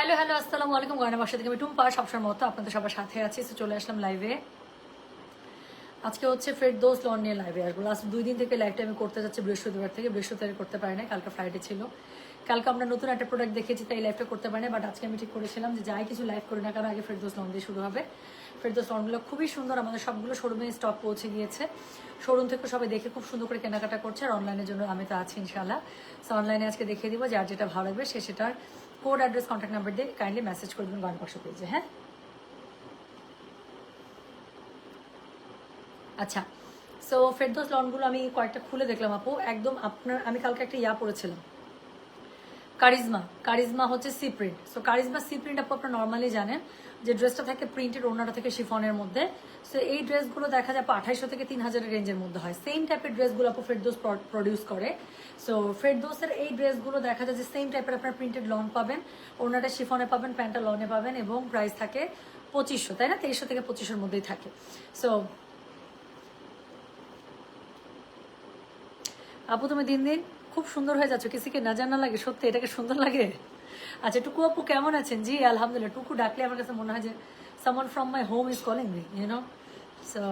Hello hello, আসসালামু আলাইকুম। গয়না বাসা থেকে আমি টুম্পা, সবসময় মতো আপনাদের সবার সাথে আছি। তো চলে আসলাম লাইভে আজকে হচ্ছে ফেরদোস লন নিয়ে লাইভে আসব। লাস্ট দুই দিন থেকে লাইভটা আমি করতে যাচ্ছি বৃহস্পতিবার থেকে। বৃহস্পতিবার করতে পারি না কালকে ফ্রাইডে ছিল। কালকে আমরা নতুন একটা প্রোডাক্ট দেখেছি, তাই লাইভটা করতে পারি না বাট আজকে আমি ঠিক করেছিলাম যে যাই কিছু লাইভ করি না কারণ আগে ফেরদোস লন দিয়ে শুরু হবে। ফেরদোস লনগুলো খুবই সুন্দর। আমাদের সবগুলো শোরুমে স্টক পৌঁছে গিয়েছে। শোরুম থেকে সবাই দেখে খুব সুন্দর করে কেনাকাটা করছে। আর অনলাইনের জন্য আমি তো আছি ইনশাল্লাহ সো অনলাইনে আজকে দেখিয়ে দিব যার যেটা ভালো লাগবে, সে সেটার কোড অ্যাড্রেস কন্ট্যাক্ট নাম্বার দিয়ে কাইন্ডলি মেসেজ করে দেবেন গণপাশ পেজে হ্যাঁ? আচ্ছা সো ফেরদোস লনগুলো আমি কয়েকটা খুলে দেখলাম আপু। একদম আপনার, আমি কালকে একটা ইয়া পড়েছিলাম। কারিজমা কারিজমা হচ্ছে C print so Charisma C print আপু আপনার নর্মালি জানেন। যে ড্রেসটা থাকে প্রিন্টেড ওনাটা থেকে শিফনের মধ্যে সো এই ড্রেসগুলো দেখা যায় আঠাইশো থেকে তিন হাজারের রেঞ্জের মধ্যে হয়। সেম টাইপের ড্রেসগুলো আপু ফেরদোস প্রডিউস করে। সো ফেরদোসের এই ড্রেসগুলো দেখা যায় যে সেম টাইপের আপনার প্রিন্টেড লন পাবেন ওনাটা শিফনে পাবেন প্যান্টটা লনে পাবেন এবং প্রাইস থাকে পঁচিশশো, তাই না? তেইশশো থেকে পঁচিশশোর মধ্যেই থাকে। সো আপু তুমি দিন দিন খুব সুন্দর হয়ে যাচ্ছ কিসিকে না জানা লাগে? সত্যি এটাকে সুন্দর লাগে? আচ্ছা টুকু আপু কেমন আছেন? জি, আলহামদুলিল্লাহ, টুকু ডাকলে আমার কাছে মনে হয় যে someone from my home is calling me you know so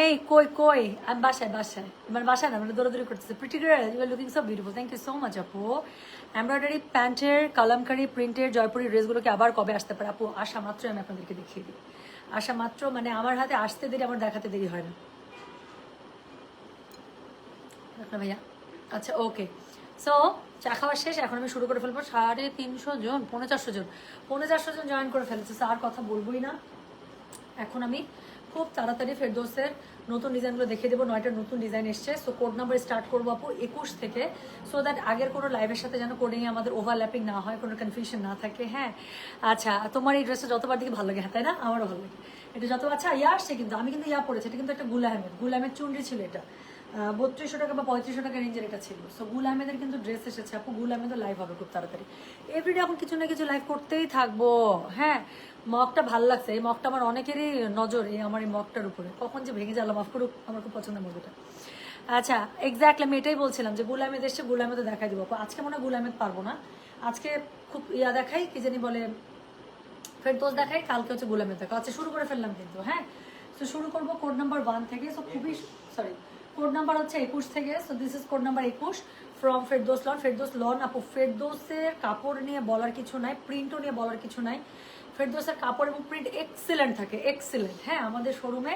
এই, কই কই? আমি বাসায় বাসায়। মানে বাসায় না মানে দৌড়াদৌড়ি করতেছে। Pretty girl you are looking so beautiful thank you so much আপু। এমব্রয়ডারি প্যান্টের, কালামকারি, প্রিন্টের, জয়পুরি ড্রেসগুলোকে আবার কবে আসতে পারে? আপু, আসা মাত্রই আমি আপনাদেরকে দেখিয়ে দিই। আসা মাত্র মানে আমার হাতে আসতে দেরি, আমার দেখাতে দেরি হয় না। ভাইয়া? আচ্ছা ওকে সো চা খাওয়া শেষ, এখন আমি শুরু করে ফেলব। সাড়ে তিনশো জন, পৌনে চারশো জন। পৌনে চারশো জন জয়েন করে ফেলেছে স্যার কথা বলবোই না। এখন আমি খুব তাড়াতাড়ি ফেরদোসের নতুন ডিজাইনগুলো দেখিয়ে দেবো। নয়টা নতুন ডিজাইন এসছে। সো কোড নাম্বার স্টার্ট করব আপু একুশ থেকে সো দ্যাট আগের কোনো লাইভের সাথে যেন কোডিং আমাদের ওভারল্যাপিং না হয়, কোনো কনফিউশন না থাকে। হ্যাঁ আচ্ছা তোমার এই ড্রেসটা যতবার দিকে ভালো লাগে। হ্যাঁ তাই না? আমারও ভালো লাগে। এটা যত আচ্ছা ইয়া আসছে কিন্তু, আমি কিন্তু ইয়া পড়েছি এটা কিন্তু একটা গুল আহমেদ গুল আহমেদ চুনরি ছিল এটা। বত্রিশশো টাকা বা পঁয়ত্রিশশো টাকা রেঞ্জের এটা ছিল। সো গুল আহমেদের কিন্তু ড্রেস এসেছে। আপু, গুল আহমেদও লাইভ হবে খুব তাড়াতাড়ি। এভরিডে এখন কিছু না কিছু লাইভ করতেই থাকব। হ্যাঁ মগটা ভালো লাগছে। এই মগটা আমার অনেকেরই নজর, এই আমার এই মগটার উপরে। কখন যে ভেঙে গেলাম মাফ করুক, আমার খুব পছন্দের মুভিটা আচ্ছা এক্স্যাক্টলি আমি এটাই বলছিলাম যে, গুল আহমেদ এসছে, গুল আহমেদও দেখাই দিব। আজকে মনে হয় গুল আহমেদ পারব না। আজকে খুব ইয়া দেখাই, কি জানি বলে ফের ফেরদোস দেখাই, কালকে হচ্ছে গুল আহমেদ দেখা আচ্ছা শুরু করে ফেললাম কিন্তু হ্যাঁ? তো শুরু করব কোড নাম্বার ওয়ান থেকে। সো খুবই সরি কোড নাম্বার হচ্ছে একুশ থেকে so this is code number একুশ from Ferdous lawn Ferdous lawn আপু ফেরদোসের কাপড় নিয়ে বলার কিছু নাই প্রিন্টও নিয়ে বলার কিছু নাই। ফেরদোসের কাপড় এবং প্রিন্ট এক্সেলেন্ট থাকে এক্সিলেন্ট হ্যাঁ আমাদের শোরুমে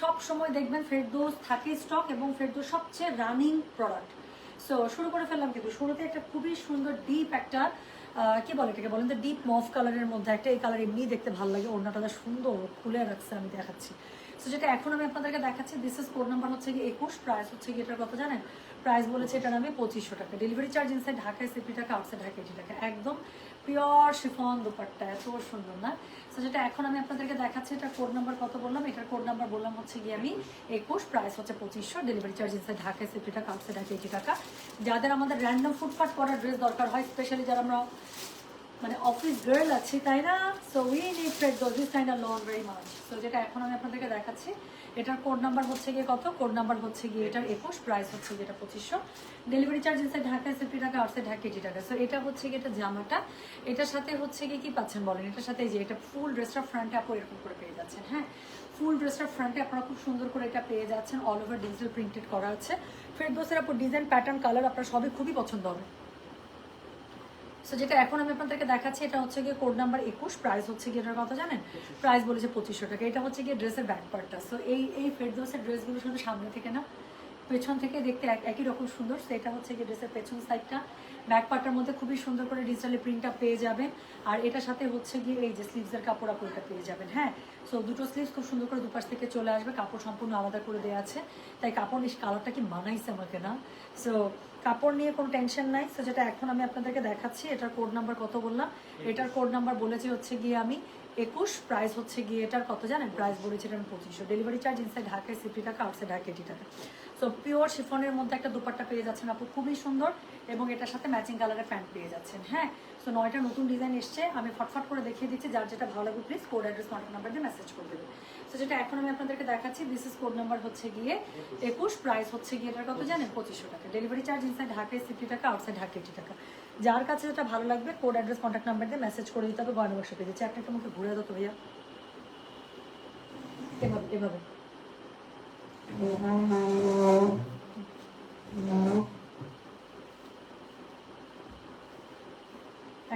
সব সময় দেখবেন ফেরদোস থাকে স্টক এবং ফেরদোস সবচেয়ে রানিং প্রোডাক্ট সো শুরু করে ফেললাম কিন্তু শুরুতে একটা খুবই সুন্দর ডিপ একটা কি বলে এটাকে বলেন? তো ডিপ মফ কালারের মধ্যে একটা এই কালার এমনি দেখতে ভালো লাগে। ওড়নাটা সুন্দর, খুলে রাখছে, আমি দেখাচ্ছি। সো যেটা এখন আমি আপনাদেরকে দেখাচ্ছি দিস ইজ কোড নাম্বার হচ্ছে কি একুশ প্রাইস হচ্ছে কি এটার কত জানেন? প্রাইস বলেছে এটার আমি পঁচিশশো টাকা। ডেলিভারি চার্জ ইনসাইড ঢাকায় সিপি টাকা আউটসাইড ঢাকা এইটি টাকা একদম পিওর শিফন দুপাট্টা, এত সুন্দর, না? সো যেটা এখন আমি আপনাদেরকে দেখাচ্ছি এটার কোড নাম্বার কত বললাম? এটার কোড নাম্বার বললাম হচ্ছে গিয়ে আমি একুশ প্রাইস হচ্ছে পঁচিশশো ডেলিভারি চার্জ ইনসাইড ঢাকায় সিপি টাকা আউটসাইড ঢাকা এইটি টাকা যাদের আমাদের র্যান্ডম ফুটপাট করার ড্রেস দরকার হয় স্পেশালি যারা আমরা মানে অফিস গার্ল আছি, তাই না? So we need Fred those this kind lawn very much so যেটা এখন আমি আপনাদেরকে দেখাচ্ছি, এটার কোড নাম্বার হচ্ছে গিয়ে কত? কোড নাম্বার হচ্ছে গিয়ে এটার একুশ প্রাইস হচ্ছে গিয়ে এটা পঁচিশশো। ডেলিভারি চার্জ ইনসাইড ঢাকায় সিফটি টাকা আউটসাইড ঢাকা এইটি টাকা সো এটা হচ্ছে গিয়ে এটা জামাটা। এটার সাথে হচ্ছে গিয়ে কি পাচ্ছেন বলেন? এটার সাথে যে এটা ফুল ড্রেসটা ফ্রন্টে আপু এরকম করে পেয়ে যাচ্ছেন হ্যাঁ? ফুল ড্রেসটার ফ্রন্টে আপনারা খুব সুন্দর করে এটা পেয়ে যাচ্ছেন। অল ওভার ডিজিটাল প্রিন্টেড করা আছে। ফেরদোসের আপু ডিজাইন প্যাটার্ন কালার আপনার সবই খুবই পছন্দ হবে। সো যেটা এখন আমি আপনাদেরকে দেখাচ্ছি, এটা হচ্ছে গিয়ে কোড নাম্বার একুশ প্রাইস হচ্ছে গিয়ে এটার কথা জানেন? প্রাইস বলেছে পঁচিশশো টাকা। এটা হচ্ছে গিয়ে ড্রেসের ব্যাক পার্টটা সো এই এই ফেরদোসের ড্রেসগুলো শুধু সামনে থেকে না, পেছন থেকে দেখতে একই রকম সুন্দর। সেটা হচ্ছে গিয়ে ড্রেসের পেছন সাইডটা ব্যাক পার্টটার মধ্যে খুবই সুন্দর করে ডিজিটালি প্রিন্টটা পেয়ে যাবেন। আর এটার সাথে হচ্ছে গিয়ে এই যে স্লিভসের কাপড় আপুরটা পেয়ে যাবেন হ্যাঁ? সো দুটো স্লিভস খুব সুন্দর করে দুপাশ থেকে চলে আসবে। কাপড় সম্পূর্ণ আলাদা করে দেওয়া আছে। তাই কাপড় নিয়ে কালারটা কি মানাইছে আমাকে না? সো কাপড় নিয়ে কোনো টেনশন নাই। সো যেটা এখন আমি আপনাদেরকে দেখাচ্ছি এটার কোড নাম্বার কত বললাম? এটার কোড নাম্বার বলেছি হচ্ছে গিয়ে আমি একুশ। প্রাইস হচ্ছে গিয়ে এটার কত জানেন? প্রাইস বলেছি এটা আমি পঁচিশশো। ডেলিভারি চার্জ ইনসাইড ঢাকায় সিফটি টাকা আউটসাইড ঢাকা এটি টাকা সো পিওর শিফনের মধ্যে একটা দুপাট্টা পেয়ে যাচ্ছেন আপু, খুবই সুন্দর এবং এটার সাথে ম্যাচিং কালারের প্যান্ট পেয়ে যাচ্ছেন হ্যাঁ? সো নয়টা নতুন ডিজাইন এসছে, আমি ফটফট করে দেখিয়ে দিচ্ছি, যার যেটা ভালো লাগবে please code address contact number দিয়ে মেসেজ করে দেবে সো যেটা এখন আমি আপনাদেরকে দেখাচ্ছি দিস ইজ কোড নাম্বার হচ্ছে গিয়ে একুশ প্রাইস হচ্ছে গিয়ে এটার কত জানেন? পঁচিশশো টাকা। ডেলিভারি চার্জ ইনসাইড ঢাকায় সিফটি টাকা আউটসাইড ঢাকা এইটি টাকা। যার কাছে যেটা ভালো লাগবে কোড অ্যাড্রেস কন্ট্যাক্ট নাম্বার দিয়ে মেসেজ করে দিতে হবে, গয়না বাক্স পেজে একটা মুখে ঘুরে দাও তো ভাইয়া। এভাবে এভাবে।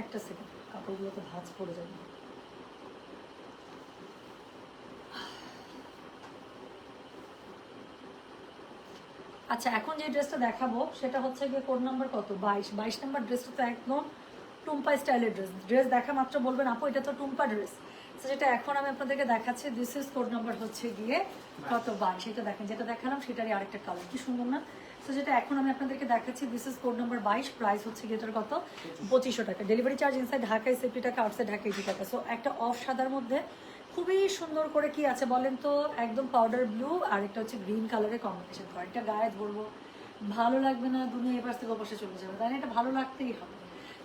একটা সেকেন্ড কাপড়গুলো তো ভাঁজ পড়ে যাবে। আচ্ছা এখন যে ড্রেসটা দেখাবো, সেটা হচ্ছে গিয়ে কোড নাম্বার কত? বাইশ। বাইশ নাম্বার ড্রেসটা তো একদম টুম্পা স্টাইলের ড্রেস ড্রেস দেখা মাত্র বলবেন, আপু, এটা তো টুম্পা ড্রেস যেটা এখন আমি আপনাদেরকে দেখাচ্ছি দিস ইজ কোড নাম্বার হচ্ছে গিয়ে কত বাইশ এটা দেখেন, যেটা দেখালাম, সেটারই আরেকটা কালার কি সুন্দর না? তো যেটা এখন আমি আপনাদেরকে দেখাচ্ছি দিস ইজ কোড নাম্বার বাইশ প্রাইস হচ্ছে গিয়ে এটার কত? পঁচিশশো টাকা। ডেলিভারি চার্জ ইনসাইড ঢাকায় সেফটি টাকা আউটসাইড ঢাকা এইটি টাকা। সো একটা অফ সাদার মধ্যে খুবই সুন্দর করে কি আছে বলেন তো? একদম পাউডার ব্লু আর একটা হচ্ছে গ্রিন কালারের কম্বিনেশন করা এটা গায়ে ধরবো। ভালো লাগবে না, দুনিয়া এপাশ থেকে বসে চলে যাবে। তাই না? এটা ভালো লাগতেই হবে।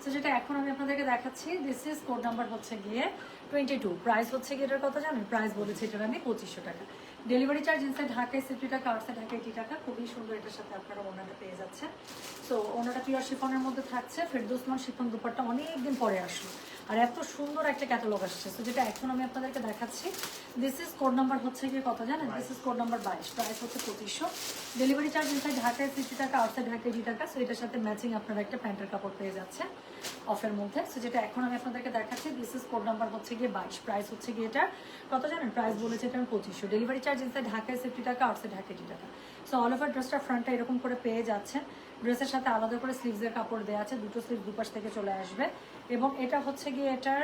তো যেটা এখন আমি আপনাদেরকে দেখাচ্ছি দিস ইজ কোড নাম্বার হচ্ছে গিয়ে টোয়েন্টি টু প্রাইস হচ্ছে গিয়ে এটার কথা জানেন? প্রাইস বলেছে এটার আমি পঁচিশশো টাকা। ডেলিভারি চার্জ ইনসাইড ঢাকায় সিফটি টাকা আউটসাইড ঢাকা এইটি টাকা, খুবই সুন্দর এটার সাথে আপনারা ওনাটা পেয়ে যাচ্ছে তো ওনাটা পিওর শিফনের মধ্যে থাকছে। ফেরদৌসমান শিফন দুপারটা অনেক দিন পরে আসলো। আর এত সুন্দর একটা ক্যাটালগ আসছে। তো যেটা এখন আমি আপনাদেরকে দেখাচ্ছি দিস ইজ কোড নাম্বার হচ্ছে গিয়ে কত জানেন? দিস ইজ কোড নাম্বার বাইশ। প্রাইস হচ্ছে পঁচিশশো। ডেলিভারি চার্জ ইনসাইড ঢাকায় ফিফটি টাকা আউটসাইড ঢাকা এইটি টাকা। সো এটার সাথে ম্যাচিং আপনারা একটা প্যান্টের কাপড় পেয়ে যাচ্ছে অফের মধ্যে। সো যেটা এখন আমি আপনাদেরকে দেখাচ্ছি দিস ইজ কোড নাম্বার হচ্ছে গিয়ে বাইশ। প্রাইস হচ্ছে গিয়ে এটা কত জানেন? প্রাইস বলেছে এটা পঁচিশশো। ডেলিভারি চার্জ ইনসাইড ঢাকায় ফিফটি টাকা আউটসাইড ঢাকা এইটি টাকা। সো অল ওভার ড্রেসটার ফ্রন্টটা এরকম করে পেয়ে যাচ্ছেন। ড্রেসের সাথে আলাদা করে স্লিভসের কাপড় দেওয়া আছে দুটো স্লিভ দুপাশ থেকে চলে আসবে। এবং এটা হচ্ছে গিয়ে এটার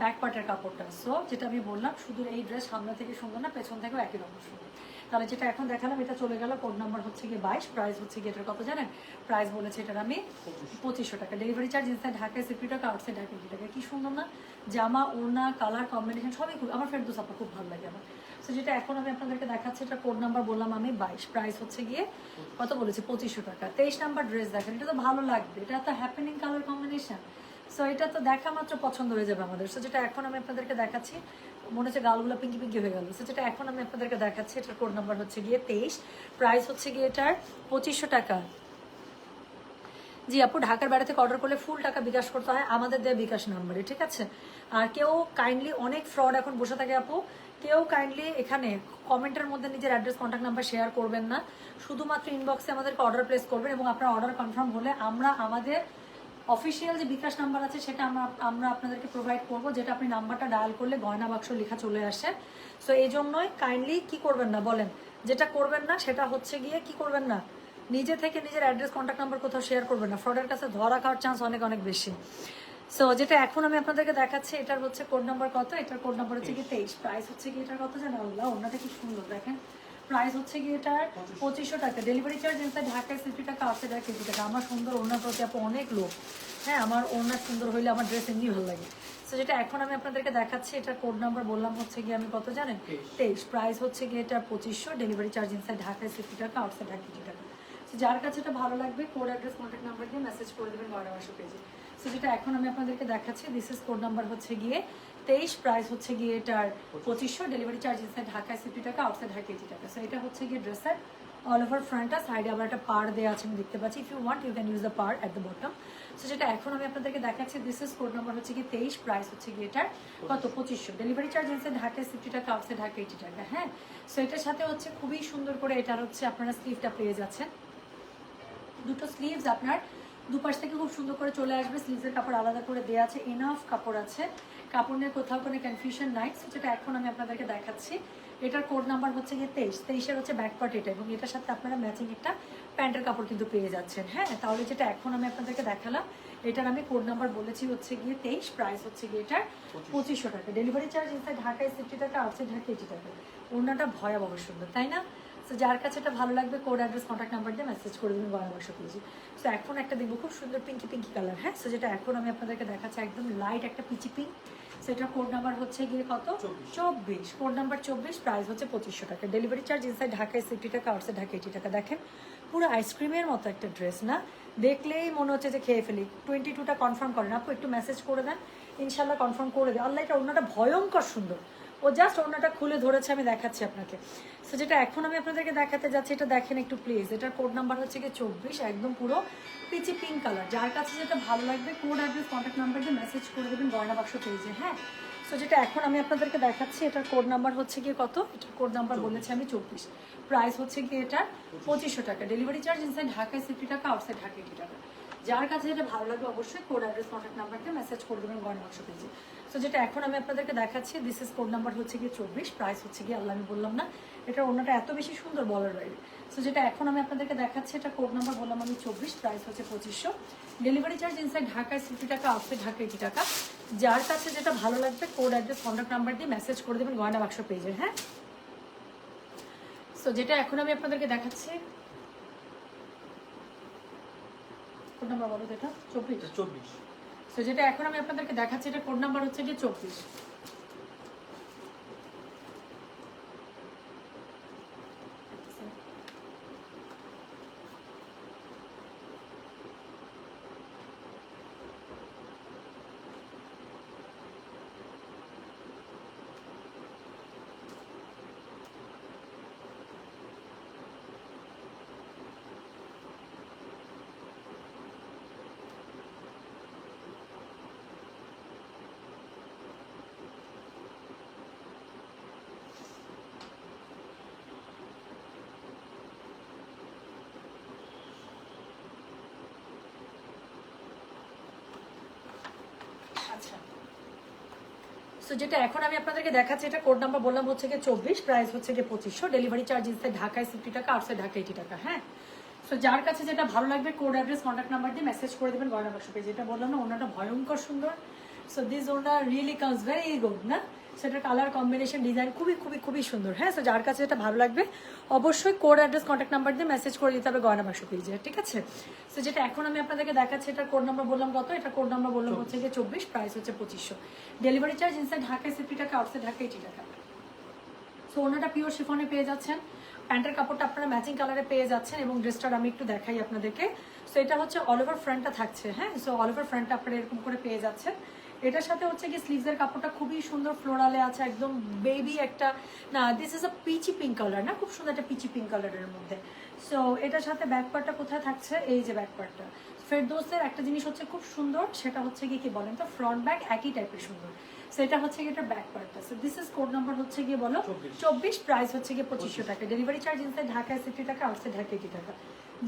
ব্যাক পার্টের কাপড়টা। সো যেটা আমি বললাম শুধু এই ড্রেস সামনে থেকে সুন্দর না পেছন থেকেও একই রকম সুন্দর। তাহলে যেটা এখন দেখালাম এটা চলে গেল কোড নাম্বার হচ্ছে গিয়ে বাইশ প্রাইস হচ্ছে গিয়ে এটার কত জানেন? প্রাইস বলেছে এটার আমি পঁচিশশো। টাকা। ডেলিভারি চার্জ ইনসাইড ঢাকায় সিফটি টাকা আউটসাইড ঢাকা টাকা কি সুন্দর না? জামা ওড়না কালার কম্বিনেশন সবই খুব আমার ফেরদোস আপা খুব ভালো লাগে আমার। তো যেটা এখন আমি আপনাদেরকে দেখাচ্ছি, এটা কোড নাম্বার বললাম আমি, বাইশ। প্রাইস হচ্ছে গিয়ে কত বলেছি? পঁচিশশো টাকা। তেইশ নাম্বার ড্রেস দেখেন, এটা তো ভালো লাগবে। এটা তো হ্যাপেনিং কালার কম্বিনেশন সো এটা তো দেখা মাত্র পছন্দ হয়ে যাবে আমাদের। সো যেটা এখন আমি আপনাদেরকে দেখাচ্ছি, মনে হচ্ছে গালগুলো পিঙ্কি পিঙ্কি হয়ে গেল। সো যেটা এখন আমি আপনাদেরকে দেখাচ্ছি, এটার কোড নাম্বার হচ্ছে গিয়ে তেইশ। প্রাইস হচ্ছে গিয়ে এটার পঁচিশশো টাকা। জি আপু, ঢাকার বাইরে থেকে অর্ডার করলে ফুল টাকা বিকাশ করতে হয়। আমাদের দেয় বিকাশ নাম্বারে ঠিক আছে? আর কেউ কাইন্ডলি অনেক ফ্রড এখন বসে থাকে আপু। কেউ কাইন্ডলি এখানে কমেন্টের মধ্যে নিজের অ্যাড্রেস কন্ট্যাক্ট নাম্বার শেয়ার করবেন না। শুধুমাত্র ইনবক্সে আমাদেরকে অর্ডার প্লেস করবেন এবং আপনার অর্ডার কনফার্ম হলে আমরা আমাদের অফিসিয়াল যে বিকাশ নাম্বার আছে সেটা আমরা আমরা আপনাদেরকে প্রোভাইড করব, যেটা আপনি নাম্বারটা ডায়াল করলে গয়না বাক্স লেখা চলে আসে। সো এই জন্যই কাইন্ডলি কি করবেন না? বলেন, যেটা করবেন না সেটা হচ্ছে গিয়ে কি করবেন না? নিজে থেকে নিজের অ্যাড্রেস কন্ট্যাক্ট নাম্বার কোথাও শেয়ার করবেন না। ফ্রডের কাছে ধরা খাওয়ার চান্স অনেক অনেক বেশি। সো যেটা এখন আমি আপনাদেরকে দেখাচ্ছি এটার হচ্ছে কোড নাম্বার কত? এটার কোড নাম্বার হচ্ছে কি তেইশ। প্রাইস হচ্ছে কি এটার কত জানো আল্লাহ? ওনাটা কি সুন্দর দেখেন। প্রাইস হচ্ছে কি এটার পঁচিশশো টাকা। ডেলিভারি চার্জ ইনসাইড ঢাকায় সিফটি টাকা আশি টাকা কেজি টাকা। আমার সুন্দর ওনার প্রতি আপু অনেক লোক। হ্যাঁ আমার ওনার সুন্দর হইলে আমার ড্রেস এমনি ভালো লাগে। সো যেটা এখন আমি আপনাদেরকে দেখাচ্ছি এটার কোড নাম্বার বললাম হচ্ছে গিয়ে আমি কত জানেন? তেইশ। প্রাইস হচ্ছে গিয়ে এটা পঁচিশশো। ডেলিভারি চার্জ ইনসাইড ঢাকায় সিফটি টাকা আউটসাইড ঢাকা কেজি টাকা। যার কাছে এটা ভালো লাগবে code address contact number message করে দেবেন বারো মাসে পেজে সো যেটা এখন আমি আপনাদেরকে দেখাচ্ছি দিস ইজ কোড নাম্বার হচ্ছে গিয়ে তেইশ প্রাইস হচ্ছে গিয়ে এটার পঁচিশশো ডেলিভারি চার্জ ইনসাইড ঢাকায় সিফটি টাকা আউটসাইড ঢাকা এইটি টাকা। সো এটা হচ্ছে গিয়ে ড্রেসের অল ওভার ফ্রন্টটা সাইডে আবার একটা পার দেওয়া আছে, আমি দেখতে পাচ্ছি। If you want you can use the pair at the bottom so যেটা এখন আমি আপনাদেরকে দেখাচ্ছি দিস ইজ কোড নাম্বার হচ্ছে গিয়ে তেইশ প্রাইস হচ্ছে গিয়ে এটার কত? পঁচিশশো। ডেলিভারি চার্জ ইনসাইড ঢাকায় সিফটি টাকা আউটসাইড ঢাকা এইটি টাকা হ্যাঁ? সো এটার সাথে হচ্ছে খুবই সুন্দর করে এটার হচ্ছে আপনারা স্লিভটা পেয়ে যাচ্ছেন। দুটো স্লিভস আপনার দুপাশ থেকে খুব সুন্দর করে চলে আসবে স্লিভসের কাপড় আলাদা করে দেওয়া আছে এনাফ কাপড় আছে। কাপড় নিয়ে কোথাও কোনো কনফিউশন নাই, যেটা এখন আমি আপনাদেরকে দেখাচ্ছি। এটার কোড নাম্বার হচ্ছে গিয়ে তেইশ। তেইশের হচ্ছে ব্যাক পার্ট এটা এবং এটার সাথে আপনারা ম্যাচিং একটা প্যান্টের কাপড় কিন্তু পেয়ে যাচ্ছেন হ্যাঁ? তাহলে যেটা এখন আমি আপনাদেরকে দেখালাম, এটার আমি কোড নাম্বার বলেছি হচ্ছে গিয়ে তেইশ প্রাইস হচ্ছে গিয়ে এটার পঁচিশশো টাকা। ডেলিভারি চার্জ ইনসাইড ঢাকায় সিফটি টাকা আউটসাইড ঢাকা এইটি টাকা ওনাটা ভয়াবহ সুন্দর, তাই না? সো যার কাছে এটা ভালো লাগবে কোড অ্যাড্রেস কন্ট্যাক্ট নাম্বার দিয়ে মেসেজ করে দেবেন বাক্স পেয়েছি সো এখন একটা দেখব খুব সুন্দর পিঙ্কি পিঙ্কি কালার হ্যাঁ? সো যেটা এখন আমি আপনাদেরকে দেখাচ্ছি একদম লাইট একটা পিচি পিঙ্ক সেটা কোড নাম্বার হচ্ছে গিয়ে কত? চব্বিশ। কোড নাম্বার চব্বিশ প্রাইস হচ্ছে পঁচিশশো টাকা। ডেলিভারি চার্জ ইনসাইড ঢাকায় সিক্সটি টাকা আউটসাইড ঢাকা এইটি টাকা। দেখেন পুরো আইসক্রিমের মতো একটা ড্রেস না? দেখলেই মনে হচ্ছে যে খেয়ে ফেলি। টোয়েন্টি টুটা কনফার্ম করেন। আপু একটু মেসেজ করে দেন। ইনশাল্লাহ কনফার্ম করে দেয় আল্লাহ এটা অন্যটা ভয়ঙ্কর সুন্দর। ও জাস্ট ওড়নাটা খুলে ধরেছে আমি দেখাচ্ছি আপনাকে। সো যেটা এখন আমি আপনাদেরকে দেখাতে যাচ্ছি এটা দেখেন একটু প্লিজ এটার কোড নাম্বার হচ্ছে কি চব্বিশ একদম পুরো পিচি পিঙ্ক কালার যার কাছে যেটা ভালো লাগবে কোড অ্যাড্রেস কন্ট্যাক্ট নাম্বার দিয়ে মেসেজ করে দেবেন গয়না বাক্স পেজে হ্যাঁ? সো যেটা এখন আমি আপনাদেরকে দেখাচ্ছি এটার কোড নাম্বার হচ্ছে গিয়ে কত? এটার কোড নাম্বার বলেছি আমি চব্বিশ। প্রাইস হচ্ছে গিয়ে এটা পঁচিশশো টাকা। ডেলিভারি চার্জ ইনসাইড ঢাকায় সিফটি টাকা আউটসাইড ঢাকা টাকা। যার কাছে যেটা ভালো লাগবে অবশ্যই কোড অ্যাড্রেস কন্ট্যাক্ট নাম্বারটা মেসেজ করে দেবেন গয়না বাক্স পেজে সো যেটা এখন আমি আপনাদেরকে দেখাচ্ছি দিস ইজ কোড নাম্বার হচ্ছে গিয়ে চব্বিশ প্রাইস হচ্ছে গিয়ে আল্লাহ আমি বললাম না, এটা অন্যটা এত বেশি সুন্দর বলার বাইরে। সো যেটা এখন আমি আপনাদেরকে দেখাচ্ছি, এটা কোড নাম্বার বললাম আমি চব্বিশ প্রাইস হচ্ছে পঁচিশশো। ডেলিভারি চার্জ ইনসাইড ঢাকায় সিফটি টাকা আউটসাইড ঢাকা এইটি টাকা। যার কাছে যেটা ভালো লাগবে কোড অ্যাড্রেস কন্ট্যাক্ট নাম্বার দিয়ে মেসেজ করে দেবেন গয়না বাক্স পেজে হ্যাঁ? সো যেটা এখন আমি আপনাদেরকে দেখাচ্ছি কোড নাম্বার বলো তো এটা? চব্বিশ? চব্বিশ। তো যেটা এখন আমি আপনাদেরকে দেখাচ্ছি এটা কোড নাম্বার হচ্ছে গিয়ে চব্বিশ আচ্ছা সো যেটা এখন আমি আপনাদেরকে দেখাচ্ছি, এটা কোড নাম্বার বললাম হচ্ছে গিয়ে চব্বিশ প্রাইস হচ্ছে গিয়ে পঁচিশশো। ডেলিভারি চার্জ ঢাকায় সিফটি টাকা আউটসাইড ঢাকা এইটি টাকা হ্যাঁ? সো যার কাছে যেটা ভালো লাগবে কোড অ্যাড্রেস কন্ট্যাক্ট নাম্বার দিয়ে মেসেজ করে দেবেন গয়না বাক্স পেয়ে যেটা বললাম না ওনাটা ভয়ঙ্কর সুন্দর। সো দিস ওনার রিয়েলি কামস ভেরি গুড না? সেটার কালার কম্বিনেশন ডিজাইন খুবই খুবই খুবই সুন্দর। হ্যাঁ সো যার কাছে যেটা ভালো লাগবে অবশ্যই কোড অ্যাড্রেস কন্ট্যাক্ট নাম্বার দিয়ে মেসেজ করে দিতে হবে গয়না বাক্স পেজে ঠিক আছে? সো যেটা এখন আমি আপনাদেরকে দেখাচ্ছি এটা কোড নাম্বার বললাম কত? এটা কোড নাম্বার বললাম হচ্ছে গিয়ে চব্বিশ প্রাইস হচ্ছে পঁচিশশো। ডেলিভারি চার্জ ইনসাইড ঢাকায় সিফটি টাকা আউটসাইড ঢাকা এইটি টাকা। সো ওনাটা পিওর শিফনে পেয়ে যাচ্ছেন। প্যান্টের কাপড়টা আপনারা ম্যাচিং কালারে পেয়ে যাচ্ছেন এবং ড্রেসটার আমি একটু দেখাই আপনাদেরকে। সো এটা হচ্ছে অল ওভার ফ্রন্টটা থাকছে হ্যাঁ? সো অল ওভার ফ্রন্টটা আপনারা এরকম করে পেয়ে যাচ্ছেন। এটার সাথে হচ্ছে কি স্লিভসের কাপড়টা খুবই সুন্দর ফ্লোরালে আছে একদম বেবি একটা না this is a peachy pink colour না? খুব সুন্দর একটা পিচি পিঙ্ক কালারের মধ্যে। সো এটার সাথে ব্যাক পার্টটা কোথায় থাকছে? এই যে ব্যাক পার্টটা ফেরদোসের একটা জিনিস হচ্ছে খুব সুন্দর সেটা হচ্ছে কি কি বলেন তো ফ্রন্ট ব্যাক একই টাইপের সুন্দর। সেটা হচ্ছে কি এটা ব্যাক পার্টটা so this is code number হচ্ছে গিয়ে বলো চব্বিশ। প্রাইস হচ্ছে গিয়ে পঁচিশশো টাকা। ডেলিভারি চার্জ ইনসাইড ঢাকায় সিফটি টাকা আউটসাইড ঢাকা এইটি টাকা।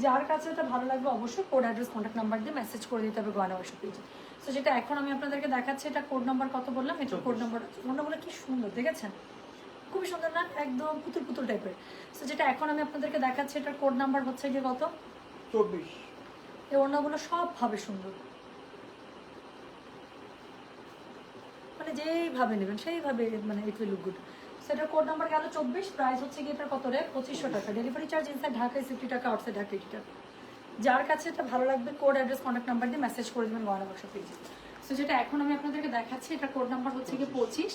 যার কাছে এটা ভালো লাগবে অবশ্যই কোড অ্যাড্রেস কন্ট্যাক্ট নাম্বার দিয়ে মেসেজ করে দিতে হবে গয়না বাসা পেজে তো যেটা এখন আমি আপনাদেরকে দেখাচ্ছি এটা কোড নাম্বার কত বললাম? এটা কোড নাম্বার কোডটা কি সুন্দর দেখেছেন? খুবই সুন্দর না? একদম পুতুল পুতুল টাইপের তো যেটা এখন আমি আপনাদেরকে দেখাচ্ছি এটার কোড নাম্বার হচ্ছে গিয়ে কত? চব্বিশ। এই ওড়নাগুলো সবভাবে সুন্দর। মানে যেইভাবে নেবেন সেইভাবে মানে ইট উইল লুক গুড সেটার কোড নাম্বার গেল চব্বিশ প্রাইস হচ্ছে গিয়ে এটার কত রে? পঁচিশশো টাকা। ডেলিভারি চার্জ ইনসাইড ঢাকায় সিফটি টাকা আউটসাইড ঢাকা এইটি টাকা যার কাছে এটা ভালো লাগবে কোড অ্যাড্রেস কন্ট্যাক্ট নাম্বার দিয়ে মেসেজ করে দেবেন গয়না বাক্স পেজে সো যেটা এখন আমি আপনাদেরকে দেখাচ্ছি, এটা কোড নাম্বার হচ্ছে গিয়ে পঁচিশ।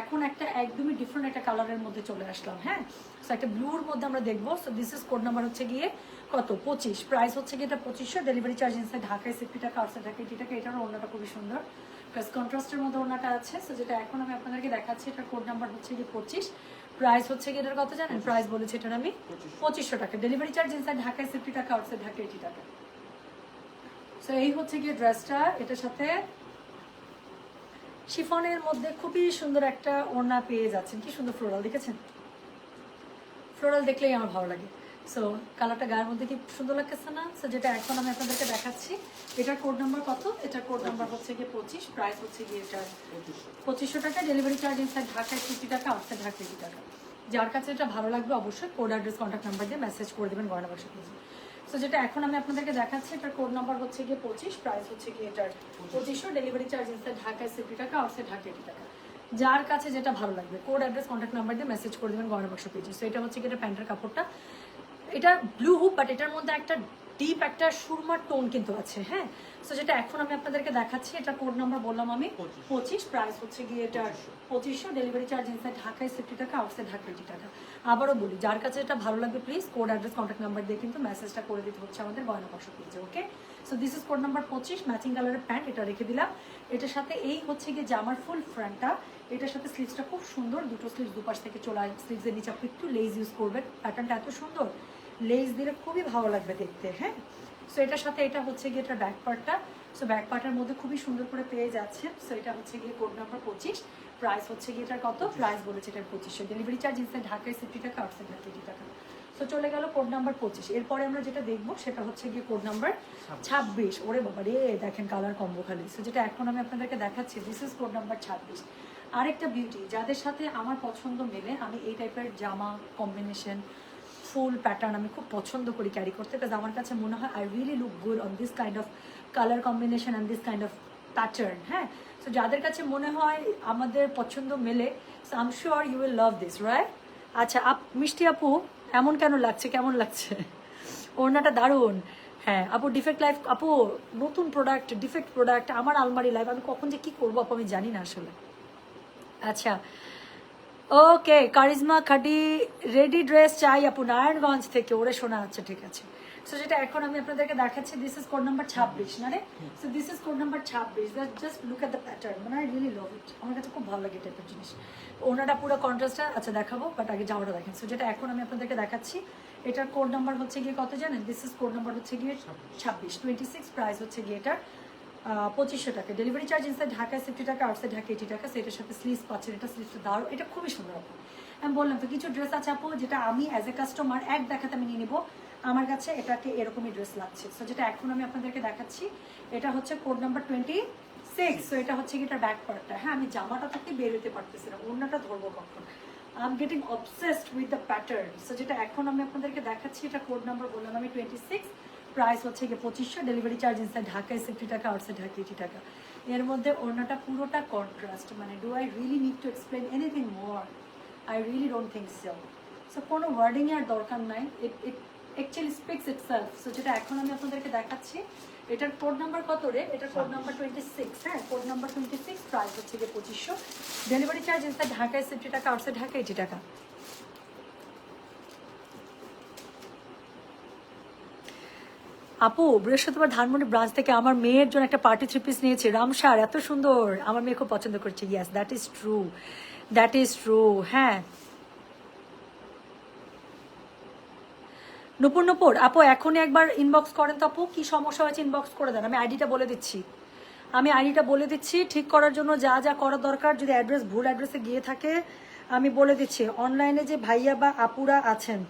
এখন একটা একদমই ডিফারেন্ট একটা কালারের মধ্যে চলে আসলাম হ্যাঁ? সো একটা ব্লুর মধ্যে আমরা দেখব। So this is code number হচ্ছে গিয়ে কত? পঁচিশ। প্রাইস হচ্ছে গিয়ে এটা পঁচিশশো। ডেলিভারি চার্জ ইনসাইড ঢাকায় সিফটি টাকা আউটসাইড ঢাকা এইটি টাকা এটারও ওনাটা খুবই সুন্দর। প্লাস কন্ট্রাস্টের মধ্যে ওনাটা আছে। সো যেটা এখন আমি আপনাদেরকে দেখাচ্ছি এটার কোড নাম্বার হচ্ছে গিয়ে পঁচিশ। প্রাইস হচ্ছে কি এটার কত জানেন? প্রাইস বলেছি এটার আমি পঁচিশশো টাকা। ডেলিভারি চার্জ ইনসাইড ঢাকায় সিফটি টাকা আউটসাইড ঢাকা এইটি টাকা। সো এই হচ্ছে গিয়ে ড্রেসটা এটার সাথে শিফনের মধ্যে খুবই সুন্দর একটা ওড়না পেয়ে যাচ্ছেন। কি সুন্দর ফ্লোরাল দেখেছেন? ফ্লোরাল দেখলেই আমার ভালো লাগে। সো কালারটা গায়ের মধ্যে কি সুন্দর লাগতেছে না? সো যেটা এখন আমি আপনাদেরকে দেখাচ্ছি, এটার কোড নাম্বার কত? এটার কোড নাম্বার হচ্ছে গিয়ে পঁচিশ প্রাইস হচ্ছে গিয়ে এটার পঁচিশশো টাকা ডেলিভারি চার্জ ইনসাইড ঢাকায় ফিফটি টাকা আউটসাইড ঢাকা এইটি টাকা। যার কাছে এটা ভালো লাগবে অবশ্যই কোড অ্যাড্রেস কন্ট্যাক্ট নাম্বার দিয়ে মেসেজ করে দেবেন, গয়না বাসা প্লিজ সো যেটা এখন আমি আপনাদেরকে দেখাচ্ছি, এটার কোড নাম্বার হচ্ছে গিয়ে পঁচিশ প্রাইস হচ্ছে গিয়ে এটার পঁচিশশো ডেলিভারি চার্জ ইনসাইড ঢাকায় সিফটি টাকা আউটসাইড ঢাকা এইটি টাকা। যার কাছে যেটা ভালো লাগবে কোড অ্যাড্রেস কন্ট্যাক্ট নাম্বার দিয়ে মেসেজ করে দেবেন, গয়না বাক্স পেজে সো এটা হচ্ছে কি এটা প্যান্টের কাপড়টা। এটা ব্লু হুপ বাট এটার মধ্যে একটা ডিপ একটা সুরমার টোন কিন্তু আছে হ্যাঁ? তো যেটা এখন আমি আপনাদেরকে দেখাচ্ছি এটা কোড নাম্বার বললাম আমি পঁচিশ। প্রাইস হচ্ছে গিয়ে এটা পঁচিশশো। ডেলিভারি চার্জ ইনসাইড ঢাকায় সিফটি টাকা আউটসাইড ঢাকা এইটি টাকা। আবারও বলি যার কাছে এটা ভালো লাগবে please code address contact number দিয়ে কিন্তু মেসেজটা করে দিতে হচ্ছে আমাদের গয়না বর্ষ পেজে okay so this is code number পঁচিশ ম্যাচিং কালারের প্যান্ট এটা রেখে দিলাম। এটার সাথে এই হচ্ছে গিয়ে জামার ফুল ফ্রন্টটা এটার সাথে স্লিভসটা খুব সুন্দর দুটো স্লিভস দুপাশ থেকে চলে স্লিভসের নিচে আপনি একটু লেজ ইউজ করবেন। প্যাটার্নটা এত সুন্দর লেজ দিলে খুবই ভালো লাগবে দেখতে হ্যাঁ? সো এটার সাথে এটা হচ্ছে গিয়ে এটা ব্যাক পার্টটা সো ব্যাক পার্টের মধ্যে খুবই সুন্দর করে পেয়ে যাচ্ছে সো এটা হচ্ছে গিয়ে কোড নাম্বার পঁচিশ। প্রাইস হচ্ছে গিয়ে এটার কত? প্রাইস বলেছে এটার পঁচিশশো ডেলিভারি চার্জ ইনসাইড ঢাকায় সিফটি টাকা ঢাকা এইটি টাকা সো চলে গেল কোড নাম্বার পঁচিশ। এরপরে আমরা যেটা দেখব, সেটা হচ্ছে গিয়ে কোড নাম্বার ছাব্বিশ। ওরে বাবা রে, দেখেন কালার কম্বো খালি। সো যেটা এখন আমি আপনাদেরকে দেখাচ্ছি দিস ইজ কোড নাম্বার ছাব্বিশ। আরেকটা বিউটি যাদের সাথে আমার পছন্দ মেলে, আমি এই টাইপের জামা কম্বিনেশন ফুল প্যাটার্ন আমি খুব পছন্দ করি ক্যারি করতে বিকজ আমার কাছে মনে হয় I really look good on this kind of colour combination and this kind of pattern হ্যাঁ? সো যাদের কাছে মনে হয় আমাদের পছন্দ মেলে so um sure you will love this right আচ্ছা আপ, মিষ্টি আপু, এমন কেন লাগছে, কেমন লাগছে? ওড়নাটা দারুণ। হ্যাঁ আপু ডিফেক্ট লাইফ আপু, নতুন প্রোডাক্ট ডিফেক্ট প্রোডাক্ট আমার আলমারি লাইফ আমি কখন যে কী করব আপু, আমি জানি না আসলে। আচ্ছা ওকে কারিজমা খাটি রেডি ড্রেস চাই আপু, নারায়ণগঞ্জ থেকে, ওরে শোনা যাচ্ছে, ঠিক আছে। সো যেটা এখন আমি আপনাদেরকে দেখাচ্ছি দিস ইজ কোড নাম্বার ছাব্বিশ, না রে? So this is code number ছাব্বিশ that just look at the pattern মানে আই রিয়েলি লাভ ইট আমার কাছে খুব ভালো লাগে টাইপের জিনিস। ওনাটা পুরো কন্ট্রাস্টটা আচ্ছা দেখাবো বাট আগে যাওয়াটা দেখেন। সো যেটা এখন আমি আপনাদেরকে দেখাচ্ছি, এটার কোড নাম্বার হচ্ছে গিয়ে কত জানেন? দিস ইজ কোড নাম্বার হচ্ছে গিয়ে ছাব্বিশ টোয়েন্টি সিক্স প্রাইস হচ্ছে গিয়ে এটার। পঁচিশশো টাকা। ডেলিভারি চার্জ ইনসাইড ঢাকায় সেফটি টাকা আউটসাইড ঢাকা এইটি টাকা সেটার সাথে স্লিভস পাচ্ছেন, এটা স্লিভসটা দারুণ, এটা খুবই সুন্দর আপু আমি বললাম তো, কিছু ড্রেস আছে আপু, যেটা আমি অ্যাজ এ কাস্টমার এক দেখাতে আমি নিয়ে নিবো। আমার কাছে এটাকে এরকমই ড্রেস লাগছে। সো যেটা এখন আমি আপনাদেরকে দেখাচ্ছি, এটা হচ্ছে code number twenty six so এটা হচ্ছে কি এটা ব্যাক পার্টটা হ্যাঁ আমি জামাটা থেকে বের হতে পারতেছি না অন্যটা ধরবো কখন। I am getting obsessed with the pattern so যেটা এখন আমি আপনাদেরকে দেখাচ্ছি, এটা কোড নাম্বার বললাম আমি টোয়েন্টি সিক্স প্রাইস হচ্ছে গিয়ে পঁচিশশো ডেলিভারি চার্জ ইনসাইড ঢাকায় সিফটি টাকা আউটসাইড ঢাকা এইটি টাকা। এর মধ্যে অন্যটা পুরোটা কন্ট্রাস্ট মানে do I really need to explain anything more I really don't think so so কোনো ওয়ার্ডিং এর দরকার নাই। It it actually speaks itself so যেটা এখন আমি আপনাদেরকে দেখাচ্ছি, এটার কোড নাম্বার কত রে? এটার কোড নাম্বার টোয়েন্টি সিক্স হ্যাঁ? Code number twenty six price হচ্ছে গিয়ে পঁচিশশো। ডেলিভারি চার্জ ইনসাইড ঢাকায় সিফটি টাকা আউটসাইড ঢাকা এইটি টাকা। আপু, বৃহস্পতিবার ধানমন্ডি ব্রাঞ্চ থেকে আমার মেয়ের জন্য একটা পার্টি থ্রি পিস নিয়েছি। রামসার এত সুন্দর। আমার মেয়ে খুব পছন্দ করছে। Yes that is true that is true হ্যাঁ। নুপুর নুপুর, আপু, এখনই একবার ইনবক্স করেন তো আপু। কি সমস্যা হয়েছে ইনবক্স করে দেন। আমি আইডিটা বলে দিচ্ছি। আমি আইডিটা বলে দিচ্ছি। ঠিক করার জন্য যা যা করা দরকার, যদি অ্যাড্রেস ভুল অ্যাড্রেসে গিয়ে থাকে, আমি বলে দিচ্ছি। অনলাইনে যে ভাইয়া বা আপুরা আছেন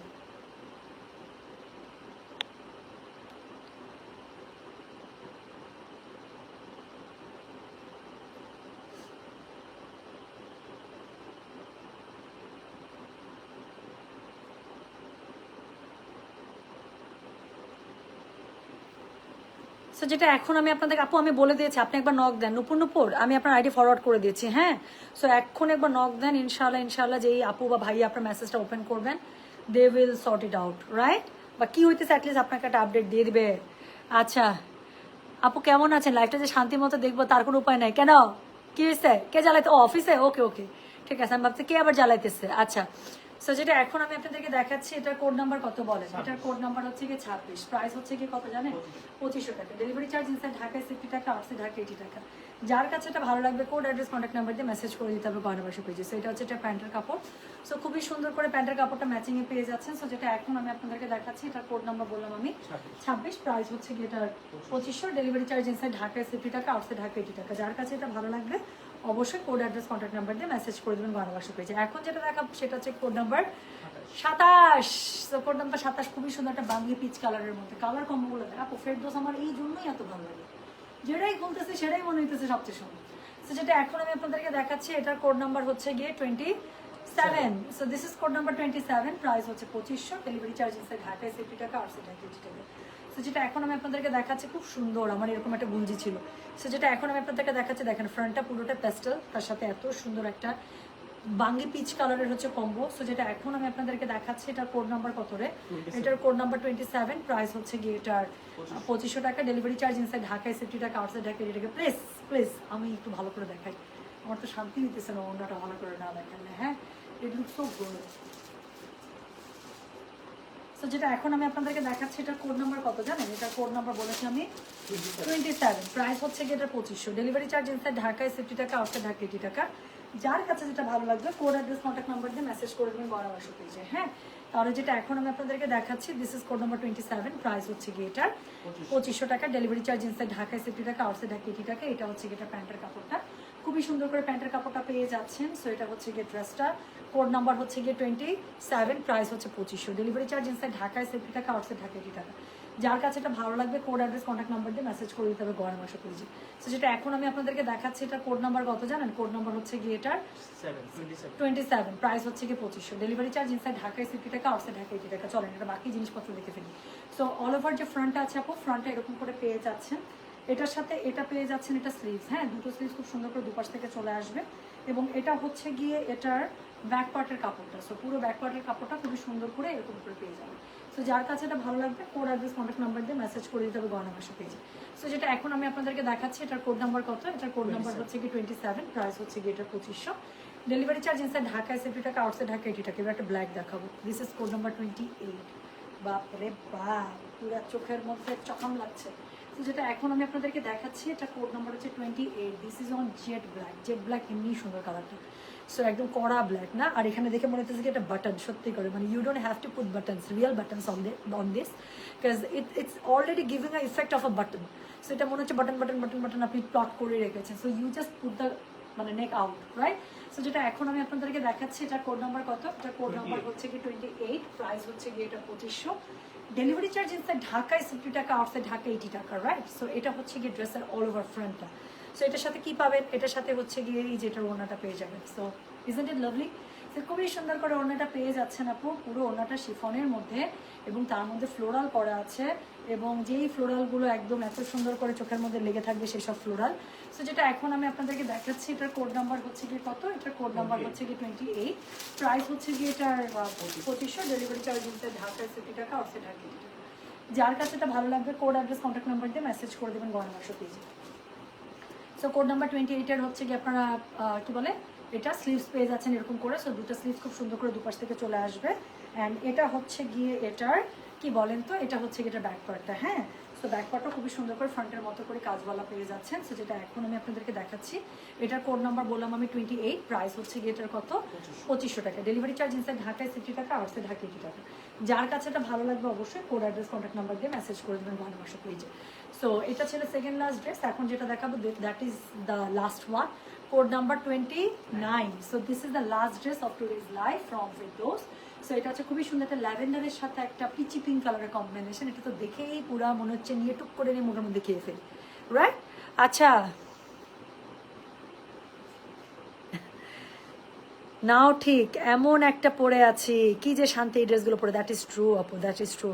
যেটা এখন আমি আপনাদের আপু, আমি বলে দিয়েছি, আপনি একবার নক দেন। নুপুর নুপুর, আমি আপনার আইডি ফরওয়ার্ড করে দিয়েছি হ্যাঁ? সো এখন একবার নক দেন ইনশাল্লাহ ইনশাল্লাহ যে এই আপু বা ভাই আপনার মেসেজটা ওপেন করবেন they will sort it out right বা কি হইতেছে অ্যাটলিস্ট আপনাকে একটা আপডেট দিয়ে দিবে। আচ্ছা আপু, কেমন আছেন? লাইফটা যে শান্তি মতো দেখব, তার কোনো উপায় নাই। কেন? কি হয়েছে কে জ্বালাইতে ও অফিসে ওকে ওকে ঠিক আছে, আমি ভাবছি কে আবার জ্বালাইতেছে? আচ্ছা সো যেটা এখন আমি আপনাদেরকে দেখাচ্ছি এটার কোড নাম্বার কত বলেন? এটার কোড নাম্বার হচ্ছে কি ছাব্বিশ। প্রাইস হচ্ছে কি কত জানেন? পঁচিশশো টাকা। ডেলিভারি চার্জ ইনসাইড ঢাকায় সিফটি টাকা আউটসাইড ঢাকা এইটি টাকা। যার কাছে এটা ভালো লাগবে কোড অ্যাড্রেস কন্ট্যাক্ট নাম্বার দিয়ে মেসেজ করে দিতে হবে গয়নাবাসী পেজে। সো এটা হচ্ছে এটা প্যান্টের কাপড়। সো খুবই সুন্দর করে প্যান্টের কাপড়টা ম্যাচিং এ পেয়ে যাচ্ছেন। সো যেটা এখন আমি আপনাদেরকে দেখাচ্ছি এটা কোড নাম্বার বললাম আমি। ছাব্বিশ। প্রাইস হচ্ছে কি এটার পঁচিশশো। ডেলিভারি চার্জ ইনসাইড ঢাকায় সিফটি টাকা আউটসাইড ঢাকা এইটি টাকা। যার কাছে এটা ভালো লাগবে অবশ্যই কোড অ্যাড্রেস কন্ট্যাক্ট নাম্বার দিয়ে মেসেজ করে দেবেন গণবাসী পেজে এখন যেটা দেখাবো সেটা হচ্ছে কোড নাম্বার সাতাশ। তো কোড নাম্বার সাতাশ খুবই সুন্দর একটা বাঙ্গি পিচ কালারের মধ্যে। কালার কম্বোগুলো দেখা ফেরদোস আমার এই জন্যই এত ভালো লাগে। যেটাই খুলতেছে সেটাই মনে হইতেছে সবচেয়ে সুন্দর। তো যেটা এখন আমি আপনাদেরকে দেখাচ্ছি এটার কোড নাম্বার হচ্ছে গিয়ে twenty seven so this is code number twenty seven price হচ্ছে পঁচিশশো। ডেলিভারি চার্জ ইনসাইড ঢাকায় সিফটি টাকা আটশো টাকা টাকা। তো যেটা এখন আমি আপনাদেরকে দেখাচ্ছি খুব সুন্দর আমার এরকম একটা গুঞ্জি ছিল। সো যেটা এখন আমি আপনাদেরকে দেখাচ্ছি দেখেন ফ্রন্টটা পুরোটা প্যাস্টেল তার সাথে এত সুন্দর একটা বাঙ্গি পিচ কালারের হচ্ছে কম্বো সো যেটা এখন আমি আপনাদেরকে দেখাচ্ছি এটার কোড নাম্বার কত রে? এটার code number twenty seven price হচ্ছে গিয়ে এটার পঁচিশশো টাকা ডেলিভারি চার্জ ইনসাইড ঢাকায় সেফটি টাকা আউটসাইড ঢাকা এটাকে প্লিজ প্লিজ আমি একটু ভালো করে দেখাই। আমার তো শান্তি নিতেছে না অন্যটা ভালো করে না দেখালে হ্যাঁ? It look so good so যেটা এখন আমি আপনাদেরকে দেখাচ্ছি এটা কোড নাম্বার কত জানেন? এটা কোড নাম্বার বলেছি আমি টোয়েন্টি সেভেন প্রাইস হচ্ছে গিয়ে এটা পঁচিশশো। ডেলিভারি চার্জ ইনসাইড ঢাকায় সেফটি টাকা আউটসাইড ঢাকা এইটি টাকা। যার কাছে যেটা ভালো লাগবে কোড অ্যাড্রেস কন্ট্যাক্ট নাম্বার দিয়ে মেসেজ করে দেবেন বারোশো পেজে হ্যাঁ? তাহলে যেটা এখন আমি আপনাদেরকে দেখাচ্ছি this is code number twenty seven price হচ্ছে গিয়ে এটার পঁচিশশো। টাকা। ডেলিভারি চার্জ ইনসাইড ঢাকায় সেফটি টাকা আউটসাইড ঢাকা এইটি টাকা। এটা হচ্ছে গিয়ে এটা প্যান্টের কাপড়টা। খুবই সুন্দর করে প্যান্টের কাপড়টা পেয়ে যাচ্ছেন। সো এটা হচ্ছে গিয়ে ড্রেসটা কোড নাম্বার হচ্ছে গিয়ে টোয়েন্টি সেভেন প্রাইস হচ্ছে পঁচিশশো। ডেলিভারি চার্জ ইনসাইড ঢাকায় সেফটি টাকা আউটসাইড ঢাকা এইটি টাকা যার কাছে এটা ভালো লাগবে কোড অ্যাড্রেস কন্ট্যাক্ট নাম্বার দিয়ে মেসেজ করে দিতে হবে গরম মাসে পেয়েছি সো যেটা এখন আমি আপনাদেরকে দেখাচ্ছি এটা কোড নাম্বার কত জানেন? কোড নাম্বার হচ্ছে গিয়ে এটার টোয়েন্টি সেভেন প্রাইস হচ্ছে গিয়ে পঁচিশশো। ডেলিভারি চার্জ ইনসাইড ঢাকায় সিফটি টাকা আউটসাইড ঢাকা এইটি টাকা চলেন এটা বাকি জিনিসপত্র দেখে ফেলি। সো অল ওভার যে ফ্রন্টটা আছে আপু ফ্রন্টটা এরকম করে পেয়ে যাচ্ছেন। এটার সাথে এটা পেয়ে যাচ্ছেন এটা স্লিভস হ্যাঁ? দুটো স্লিভস খুব সুন্দর করে দুপাশ থেকে চলে আসবে। এবং এটা হচ্ছে গিয়ে এটার ব্যাক পার্টের কাপড়টা। সো পুরো ব্যাক পার্টের কাপড়টা খুবই সুন্দর করে এরকম করে পেয়ে যাবে সো যার কাছে এটা ভালো লাগবে কোড অ্যাড্রেস কন্ট্যাক্ট নাম্বার দিয়ে মেসেজ করে দিতে হবে মাসে পেজে সো যেটা এখন আমি আপনাদেরকে দেখাচ্ছি এটার কোড নাম্বার কত? এটার কোড নাম্বার হচ্ছে কি টোয়েন্টি সেভেন প্রাইস হচ্ছে গিয়ে এটার পঁচিশশো। ডেলিভারি চার্জ ইনসাইড ঢাকায় সেফটি টাকা আউটসাইড ঢাকা এইটি টাকা এবার একটা ব্ল্যাক দেখাবো। This is code number twenty eight বাপরে বাপ পুরো চোখের মধ্যে চকাম লাগছে। তো যেটা এখন আমি আপনাদেরকে দেখাচ্ছি এটা কোড নাম্বার হচ্ছে twenty eight this is on jet black jet black এমনি সুন্দর কালারটা সো একদম কড়া ব্ল্যাক না? আর এখানে দেখে মনে হচ্ছে যে এটা বাটন সত্যি করে। মানে you don't have to put buttons real buttons on on this because it it's already giving a effect of a button so এটা মনে হচ্ছে বাটন বাটন বাটন বাটন আপনি প্লট করে রেখেছেন। So you just put the মানে neck out right so যেটা এখন আমি আপনাদেরকে দেখাচ্ছি এটা কোড নাম্বার কত? এটা কোড নাম্বার হচ্ছে কি টোয়েন্টি এইট প্রাইস হচ্ছে কি এটা পঁচিশশো। ডেলিভারি চার্জ ইনসাইড ঢাকায় সিফটি টাকা আউটসাইড ঢাকা এইটি টাকা রাইট সো এটা হচ্ছে গিয়ে ড্রেসের অল ওভার ফ্রন্টটা সো এটার সাথে কি পাবেন? এটার সাথে হচ্ছে গিয়ে এই যেটার ওনাটা পেয়ে যাবেন। সো ইজেন্ট ইট লাভলি তো খুবই সুন্দর করে ওড়নাটা পেয়ে যাচ্ছেন আপু পুরো ওড়নাটা শিফনের মধ্যে এবং তার মধ্যে ফ্লোরাল করা আছে এবং যেই ফ্লোরালগুলো একদম এত সুন্দর করে চোখের মধ্যে লেগে থাকবে সেসব ফ্লোরাল সো যেটা এখন আমি আপনাদেরকে দেখাচ্ছি এটার কোড নাম্বার হচ্ছে কি কত? এটার কোড নাম্বার হচ্ছে কি টোয়েন্টি এইট প্রাইস হচ্ছে কি এটার পঁচিশশো। ডেলিভারি চার্জ হচ্ছে ঢাকায় সিটি টাকা অফসে ঢাকা যার কাছে এটা ভালো লাগবে কোড অ্যাড্রেস কন্ট্যাক্ট নাম্বার দিয়ে মেসেজ করে দেবেন গণমাসো পেজে সো কোড নাম্বার টোয়েন্টি এইটের হচ্ছে কি আপনারা কি বলে? এটা স্লিভস পেয়ে যাচ্ছেন এরকম করে। সো দুটো স্লিভস খুব সুন্দর করে দুপাশ থেকে চলে আসবে। অ্যান্ড এটা হচ্ছে গিয়ে এটার, কি বলেন তো? এটা হচ্ছে গিয়ে এটা ব্যাক পার্টটা হ্যাঁ? সো ব্যাক পার্টটা খুবই সুন্দর করে ফ্রন্টের মতো করে কাজওয়ালা পেয়ে যাচ্ছেন। সো যেটা এখন আমি আপনাদেরকে দেখাচ্ছি। এটার কোড নাম্বার বললাম আমি টোয়েন্টি এইট প্রাইস হচ্ছে গিয়ে এটার কত? পঁচিশশো টাকা। ডেলিভারি চার্জ ইনসাইড ঢাকায় সিক্সটি টাকা আউটসাইড ঢাকা এইটি টাকা। যার কাছে এটা ভালো লাগবে অবশ্যই কোড অ্যাড্রেস কন্ট্যাক্ট নাম্বার দিয়ে মেসেজ করে দেবেন ভালোবাসা পেজে সো এটা ছিল সেকেন্ড লাস্ট ড্রেস এখন যেটা দেখাবো that is the last one number twenty nine so this is the last dress of today's life from Firdous so এটা হচ্ছে খুবই সুন্দর একটা ল্যাভেন্ডারের সাথে একটা পিচি পিঙ্ক কালারের কম্বিনেশন এটা তো দেখেই পুরা মনে হচ্ছে নিয়ে টুক করে নিয়ে মুখের মধ্যে খেয়ে ফেলি। রাইট আচ্ছা। নাও ঠিক, এমন একটা পরে আছি। কি যে শান্তি এই ড্রেসগুলো পরে। দ্যাট ইজ ট্রু আপু দ্যাট ইজ ট্রু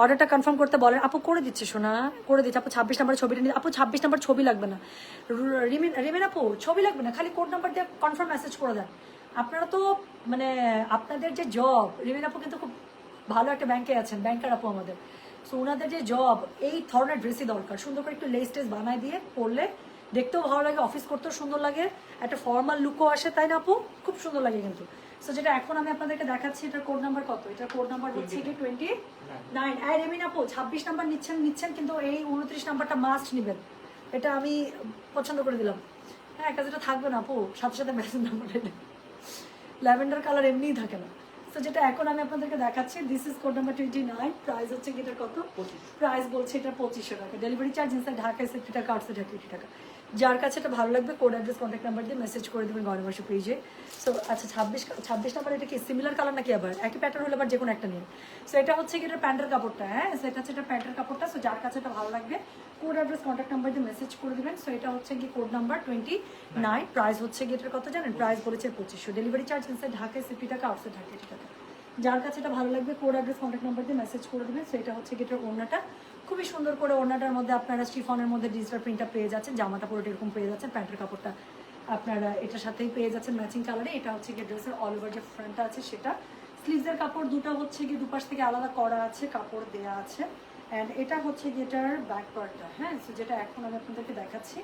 অর্ডারটা কনফার্ম করতে বলেন। আপু, করে দিচ্ছে শোনা করে দিচ্ছে। আপু, ছাব্বিশ নাম্বার ছবিটা নিয়ে আপু, ছাব্বিশ নাম্বার ছবি লাগবে না। রিমিন রিমিন আপু, ছবি লাগবে না। খালি কোড নাম্বার দিয়ে কনফার্ম মেসেজ করে দেন। আপনারা তো মানে আপনাদের যে জব রিমিন আপু কিন্তু খুব ভালো একটা ব্যাংকে আছেন ব্যাংকার আপু আমাদের। সো ওনাদের যে জব এই ধরনের ড্রেসই দরকার। সুন্দর করে একটু লেস টেস বানায় দিয়ে পরলে দেখতেও ভালো লাগে অফিস করতেও সুন্দর লাগে। একটা ফর্মাল লুকও আসে, তাই না আপু? খুব সুন্দর লাগে কিন্তু। সো যেটা এখন আমি আপনাদেরকে দেখাচ্ছি এটা কোড নাম্বার কত? এটা কোড নাম্বার হচ্ছে কি টোয়েন্টি নাইন আর এমিন আপু ছাব্বিশ নাম্বার নিচ্ছেন নিচ্ছেন কিন্তু এই উনত্রিশ নাম্বারটা মাস্ট নেবেন। এটা আমি পছন্দ করে দিলাম। হ্যাঁ কাজ এটা থাকবে না আপু সাথে সাথে মেসেজ নাম্বার এটা। ল্যাভেন্ডার কালার এমনিই থাকে না। তো যেটা এখন আমি আপনাদেরকে দেখাচ্ছি this is code number twenty nine price হচ্ছে কি এটার কত? প্রাইস বলছে এটা পঁচিশশো টাকা। ডেলিভারি চার্জ ইনসাইড ঢাকায় সেফটি টাকা আটশো টাকা টাকা। যার কাছে এটা ভালো লাগবে কোড অ্যাড্রেস কন্ট্যাক্ট নাম্বার দিয়ে মেসেজ করে দেবেন ঘরে বসে পেজে সো আচ্ছা ছাব্বিশ ছাব্বিশ নাম্বার এটা কি সিমিলার কালার নাকি আবার? একই প্যাটার্ন হলে আবার যে কোনো একটা নিন। সো এটা হচ্ছে কি এটা প্যান্টের কাপড়টা হ্যাঁ? সো এটা হচ্ছে এটা প্যান্টের কাপড়টা সো যার কাছে এটা ভালো লাগবে কোড অ্যাড্রেস কন্ট্যাক্ট নাম্বার দিয়ে মেসেজ করে দেবেন। সো এটা হচ্ছে কি code number twenty nine price হচ্ছে কি এটার কত জানেন? প্রাইস বলেছে পঁচিশশো ডেলিভারি চার্জ ইনসাইড ঢাকায় সিফটি টাকা আউটসাইড ঢাকা টাকা যার কাছে এটা ভালো লাগবে কোড অ্যাড্রেস কন্ট্যাক্ট নাম্বার দিয়ে মেসেজ করে দেবেন। সেটা হচ্ছে গিটার ওড়নাটা খুবই সুন্দর করে ওড়নাটার মধ্যে আপনারা স্টিফনের মধ্যে ডিজিটাল প্রিন্টটা পেয়ে যাচ্ছেন জামাটা পুরোটা এরকম পেয়ে যাচ্ছেন প্যান্টের কাপড়টা আপনারা এটার সাথেই পেয়ে যাচ্ছেন ম্যাচিং কালারে এটা হচ্ছে গিয়ে ড্রেসের অল ওভার যে ফ্রন্টটা আছে সেটা। স্লিভসের কাপড় দুটো হচ্ছে গিয়ে দুপাশ থেকে আলাদা করা আছে কাপড় দেয়া আছে। অ্যান্ড এটা হচ্ছে গিয়ে এটার ব্যাক পার্টটা হ্যাঁ? সো যেটা এখন আমি আপনাদেরকে দেখাচ্ছি।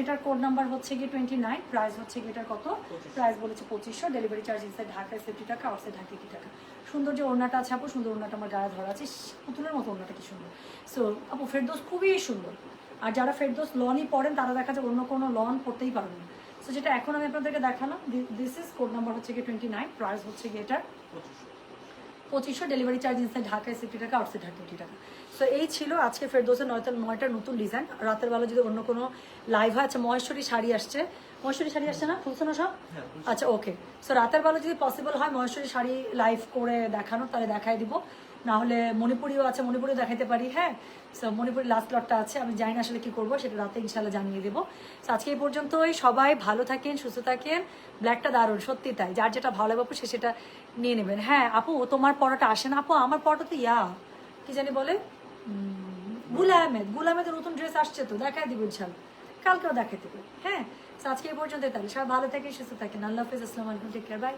এটার কোড নাম্বার হচ্ছে গিয়ে টোয়েন্টি নাইন প্রাইস হচ্ছে গিয়ে এটার কত? প্রাইস বলেছে পঁচিশশো। ডেলিভারি চার্জ ইনসাইড ঢাকায় সেফটি টাকা আউটসাইড ঢাকা এইটি টাকা? সুন্দর যে ওড়নাটা আছে আপু, সুন্দর ওড়নাটা আমার গায়ে ধরা আছে পুতুলের মতো ওড়নাটা কি সুন্দর। সো আপু, ফেরদোস খুবই সুন্দর। আর যারা ফেরদোস লনই পড়েন, তারা দেখা যায় অন্য কোনো লন পড়তেই পারবেন না। সো যেটা এখন আমি আপনাদেরকে দেখালাম দিস ইজ কোড নাম্বার হচ্ছে গিয়ে টোয়েন্টি নাইন প্রাইস হচ্ছে গিয়ে এটা পঁচিশশো। ডেলিভারি চার্জ ইনসাইড ঢাকায় সিফটি টাকা আউটসাইড ঢাকা এইটি টাকা। সো এই ছিল আজকে ফেরদোসের নয়টা নয়টা নতুন ডিজাইন রাতের বেলা যদি অন্য কোনো লাইভ হয় আচ্ছা মহেশ্বরী শাড়ি আসছে। মহেশ্বরী শাড়ি আসছে না? ফুলছে না সব? আচ্ছা ওকে সো রাতের বেলা যদি পসিবল হয় মহেশ্বরী শাড়ি লাইভ করে দেখানো তাহলে দেখাই দিব। না হলে মণিপুরিও আছে মণিপুরিও দেখাতে পারি হ্যাঁ? সো মণিপুরি লাস্ট লটটা আছে আমি জানি না আসলে কি করব সেটা রাতে ইনশাল্লাহ জানিয়ে দেবো। সো আজকে এই পর্যন্তই। সবাই ভালো থাকেন সুস্থ থাকেন। ব্ল্যাকটা দারুণ সত্যি তাই। যার যেটা ভালো লাগবে সে সেটা নিয়ে নেবেন। হ্যাঁ আপু তোমার পড়াটা আসে না? আপু আমার পড়াটা তো ইয়া কি জানি বলে? গুল আহমেদ। গুল আহমেদের নতুন ড্রেস আসছে তো দেখাই দিব ইনশাল্লাহ কালকেও দেখাই দেবে হ্যাঁ? আজকে এই পর্যন্ত তাহলে। সবাই ভালো থাকেন, সুস্থ থাকেন। আল্লাহ হাফিজ, আসসালামু আলাইকুম টেক কেয়ার বাই